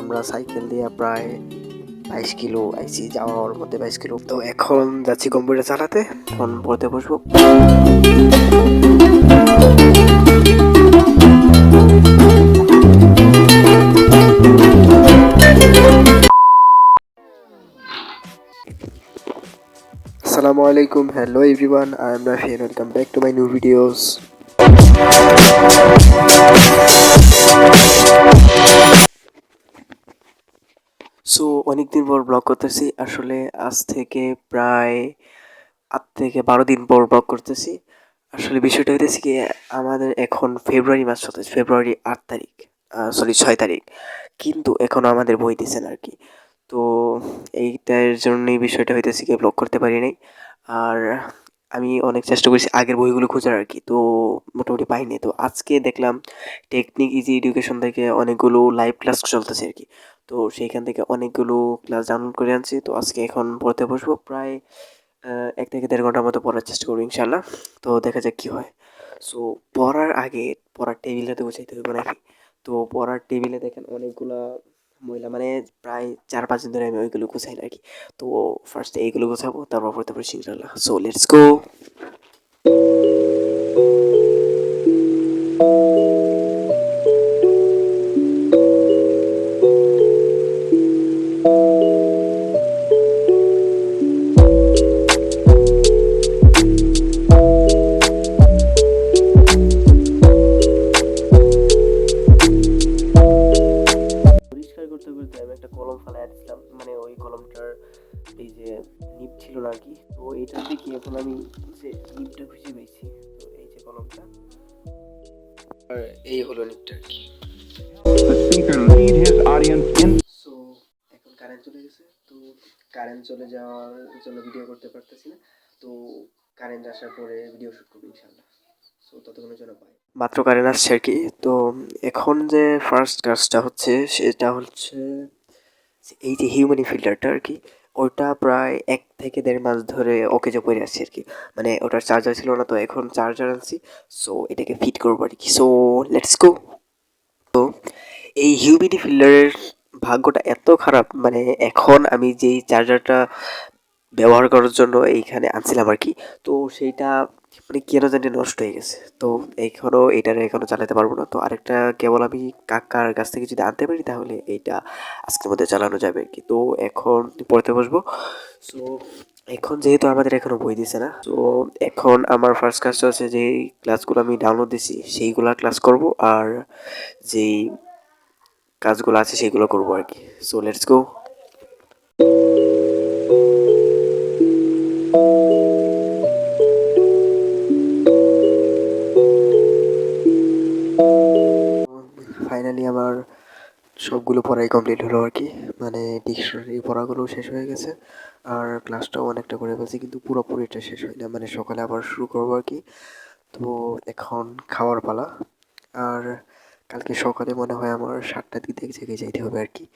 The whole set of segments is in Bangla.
আমরা সাইকেল দিয়ে প্রায় বাইশ কিলো আইছি, যাওয়ার মধ্যে বাইশ কিলো। তো এখন যাচ্ছি কম্পিউটার চালাতে, এখন পড়তে বসবো। আসসালামু আলাইকুম, hello everyone, I am Rafi and welcome back to my new videos. So অনেকদিন পর ব্লগ করতেছি। আসলে আজ থেকে প্রায় আট থেকে বারো দিন পর ব্লগ করতেছি। আসলে বিষয়টা হইতেছে কি, আমাদের এখন ফেব্রুয়ারি মাস চলতেছে ফেব্রুয়ারি আট তারিখ সরি ছয় তারিখ। কিন্তু এখনও আমাদের বই দিয়েছেন আর কি তো এইটার জন্যই বিষয়টা হইতেছে কি ব্লগ করতে পারি নাই। আর আমি অনেক চেষ্টা করেছি আগের বইগুলো খোঁজার আর কি তো মোটামুটি পাইনি। তো আজকে দেখলাম টেকনিক ইজি এডুকেশন থেকে অনেকগুলো লাইভ ক্লাস চলতেছে আর কি তো সেইখান থেকে অনেকগুলো ক্লাস ডাউনলোড করে আনছি। তো আজকে এখন পড়তে বসবো প্রায় এক থেকে দেড় ঘণ্টার মতো পড়ার চেষ্টা করব ইনশাল্লাহ তো দেখা যাক কী হয়। সো পড়ার আগে পড়ার টেবিলটাতে গুছাইতে হবে নাকি? তো পড়ার টেবিলে দেখেন অনেকগুলা মহিলা মানে প্রায় চার পাঁচ দিন ধরে আমি ওইগুলো গুছাই কি। তো ফার্স্টে এইগুলো গুছাবো, তারপর পড়তে পারছি ইনশাল্লাহ সো লেটস গো তো এইটা দেখি এখন আমি যে নিপটা খুঁজে পেয়েছি তো এই যে কলমটা। আর এই হলো নিপটা আর কি। সো এখন কারেন্ট চলে গেছে। তো কারেন্ট চলে যাওয়ার জন্য ভিডিও করতে পারতেছি না। তো কারেন্ট আসার পরে ভিডিও শুট করব ইনশাল্লাহ সো ততক্ষণের জন্য পাই মাত্র কারেন্ট আসছে আর কি। তো এখন যে ফার্স্ট কাজটা হচ্ছে সেটা হচ্ছে এই যে হিউম্যানি ফিল্টারটা আর কি ওটা প্রায় এক থেকে দেড় মাস ধরে ওকে যে পরে আছে আর কি মানে ওটার চার্জার ছিল না তো, এখন চার্জার আনছি। সো এটাকে ফিট করব আর কি সো লেটস গো তো, এই হিউমিডি ফিল্ডারের ভাগ্যটা এত খারাপ মানে এখন আমি যেই চার্জারটা ব্যবহার করার জন্য এইখানে আনছিলাম আর কি। তো সেইটা মানে কেন জানি নষ্ট হয়ে গেছে। তো এখনও এইটারে এখনও চালাতে পারব না। তো আরেকটা কেবল আমি কাকার কাছ থেকে যদি আনতে পারি তাহলে এইটা আজকের মধ্যে চালানো যাবে আর কি। তো এখন পড়তে বসবো। সো এখন যেহেতু আমাদের এখনও বই দিছে না, তো এখন আমার ফার্স্ট কাজটা হচ্ছে যে ক্লাসগুলো আমি ডাউনলোড দিছি, সেইগুলা ক্লাস করব আর যেই কাজগুলো আছে সেগুলো করব আর কি। সো লেটস গো ফাইনালি আমার সবগুলো পড়াই কমপ্লিট হলো আর কি। মানে ডিকশনারি পড়াগুলো শেষ হয়ে গেছে। আর ক্লাসটাও অনেকটা করে ফেলছি, কিন্তু পুরোপুরিটা শেষ হয় না। মানে সকালে আবার শুরু করব আর কি। তো এখন খাওয়ার পালা। আর কালকে সকালে মনে হয় আমার সাতটার দিক থেকে জেগে যাইতে হবে আর কি।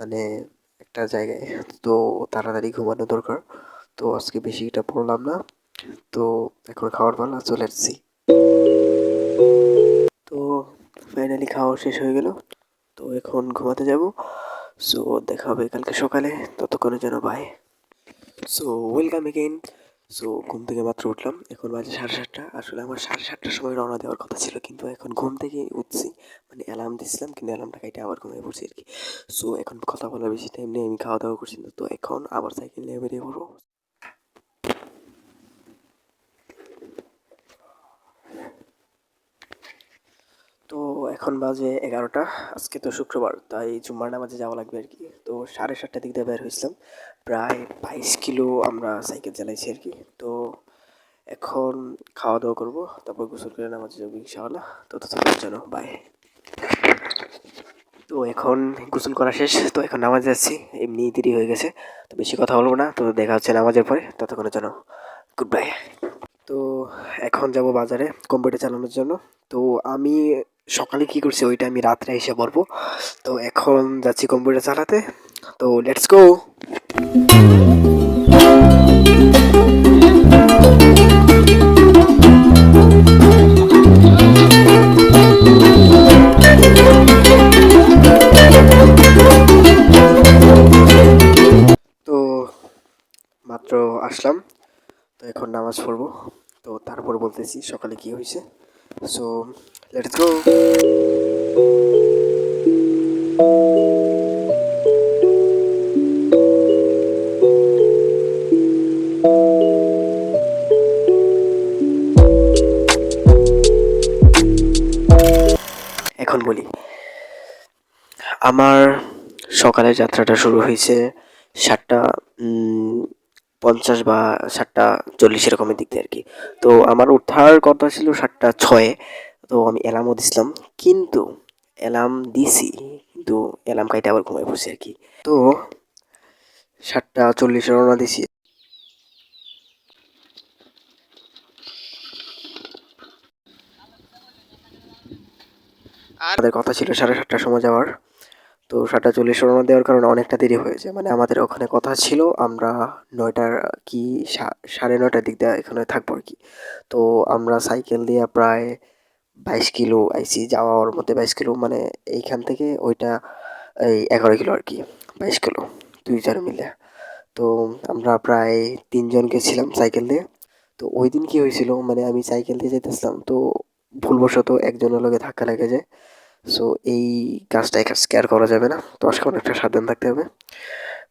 মানে একটা জায়গায়। তো তাড়াতাড়ি ঘুমানো দরকার। তো আজকে বেশিটা পড়লাম না। তো এখন খাওয়ার পালা চলে আসছি তো ফাইনালি খাওয়া শেষ হয়ে গেল। তো এখন ঘুমাতে যাব। সো দেখা হবে কালকে সকালে। ততক্ষণের যেন bye so welcome again so ঘুম থেকে মাত্র উঠলাম। এখন বাজে সাড়ে সাতটা। আসলে আমার সাড়ে সাতটার সময় রওনা দেওয়ার কথা ছিল, কিন্তু এখন ঘুম থেকে উঠছি। মানে অ্যালার্ম দিছিলাম, কিন্তু অ্যালার্মটা কাইটে আবার ঘুমিয়ে পড়ছি আর কি। সো এখন কথা বলার বেশি টাইম নেই। আমি খাওয়া দাওয়া করছি তো এখন আবার সাইকেল নিয়ে বেরিয়ে পড়ব। তো এখন বাজে এগারোটা, আজকে তো শুক্রবার, তাই জুম্মার নামাজে যাওয়া লাগবে আর কি। তো সাড়ে সাতটার দিক দিয়ে বের হয়েছিলাম, প্রায় বাইশ কিলো আমরা সাইকেল চালাইছি আর কি। তো এখন খাওয়া দাওয়া করব, তারপর গোসল করে নামাজে যাব ইনশাআল্লাহ। তো ততক্ষণ যেন বাই তো এখন গোসল করা শেষ, তো এখন নামাজ যাচ্ছি, এমনি দেরি হয়ে গেছে, তো বেশি কথা বলব না, তো দেখা হচ্ছে নামাজের পরে ততক্ষণের জন্য গুড বাই তো এখন যাব বাজারে, কম্পিউটার চালানোর জন্য। তো আমি সকালে কি করছি ওইটা আমি রাত্রে এসে পড়ব। তো এখন যাচ্ছি কম্পিউটার চালাতে। তো লেটস গো তো মাত্র আসলাম। তো এখন নামাজ পড়ব। তো তারপর বলতেছি সকালে কি হয়েছে। সো লেটস গো এখন বলি, আমার সকালে যাত্রাটা শুরু হয়েছে সাতটা পঞ্চাশ বা সাতটা চল্লিশ এরকমের দিক দিয়ে আর কি। তো আমার ওঠার কথা ছিল সাতটা ছয়ে। তো আমি অ্যালার্মও দিছিলাম, কিন্তু অ্যালার্ম দিছি, কিন্তু অ্যালার্ম কাইটে আবার ঘুমাই পড়ছি আর কি তো সাতটা চল্লিশে রওনা দিছি। আমাদের কথা ছিল সাড়ে সাতটার সময় যাওয়ার। তো সাতটা চল্লিশ রওনা দেওয়ার কারণে অনেকটা দেরি হয়েছে মানে আমাদের ওখানে কথা ছিল, আমরা নয়টার কি সাড়ে নয়টার দিক দিয়ে এখানে থাকব আর কি তো আমরা সাইকেল দিয়ে প্রায় বাইশ কিলো আইসি যাওয়ার মধ্যে বাইশ কিলো মানে এইখান থেকে ওইটা এই এগারো কিলো আর কি, বাইশ কিলো, দুই জন মিলে। তো আমরা প্রায় তিনজন গেছিলাম সাইকেল দিয়ে তো ওই দিন কী হয়েছিল মানে আমি সাইকেল দিয়ে যেতেছিলাম তো ভুলবশত একজনের লগে ধাক্কা লেগে যায়। সো এই কাজটা আজকে আর করা যাবে না, তো আজকে অনেকটা সাবধান থাকতে হবে।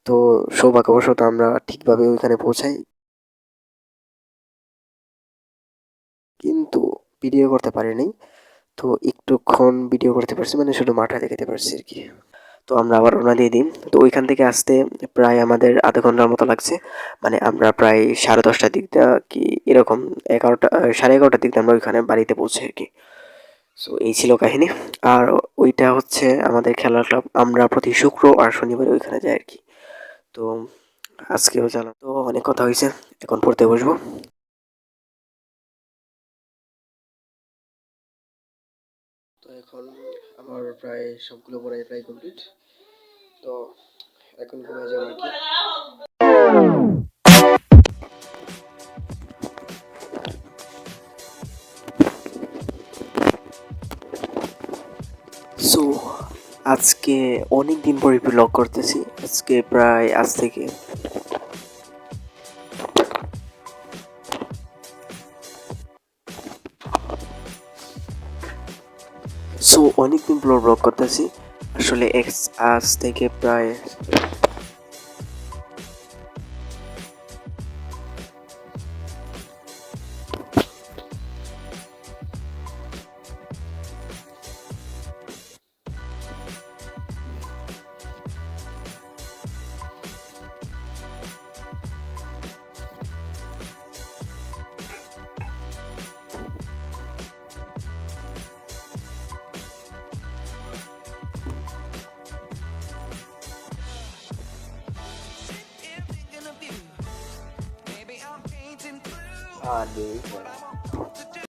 তো সৌভাগ্যবশত আমরা ঠিকভাবে ওইখানে পৌঁছাই। কিন্তু ভিডিও করতে পারিনি। তো একটুক্ষণ ভিডিও করতে পারছি মানে শুধু মাঠা দেখাতে পারছি আর কি। তো আমরা আবার রওনা দিয়ে দিই। তো ওইখান থেকে আসতে প্রায় আমাদের আধা ঘণ্টার মতো লাগছে। মানে আমরা প্রায় সাড়ে দশটার দিক দিয়ে কি এরকম এগারোটা সাড়ে এগারোটার দিক দিয়ে আমরা ওইখানে বাড়িতে পৌঁছে আর কি। সো এই ছিল কাহিনী। আর ওইটা হচ্ছে আমাদের খেলার ক্লাব আমরা প্রতি শুক্র আর শনিবারে ওইখানে যাই আর কি। তো আজকেও জানাম তো অনেক কথা হয়েছে। এখন পড়তে বসবো। এখন আমার প্রায় সবগুলো পড়াই প্রায় কমপ্লিট তো এখন ঘুমিয়ে যাব আর কি। সো আজকে অনেক দিন পরে ব্লগ করতেছি। আজকে প্রায় আজ থেকে সো অনেক দিন ব্লগ ব্লগ করতেছি। আসলে এক্স আজ থেকে প্রায় on dude.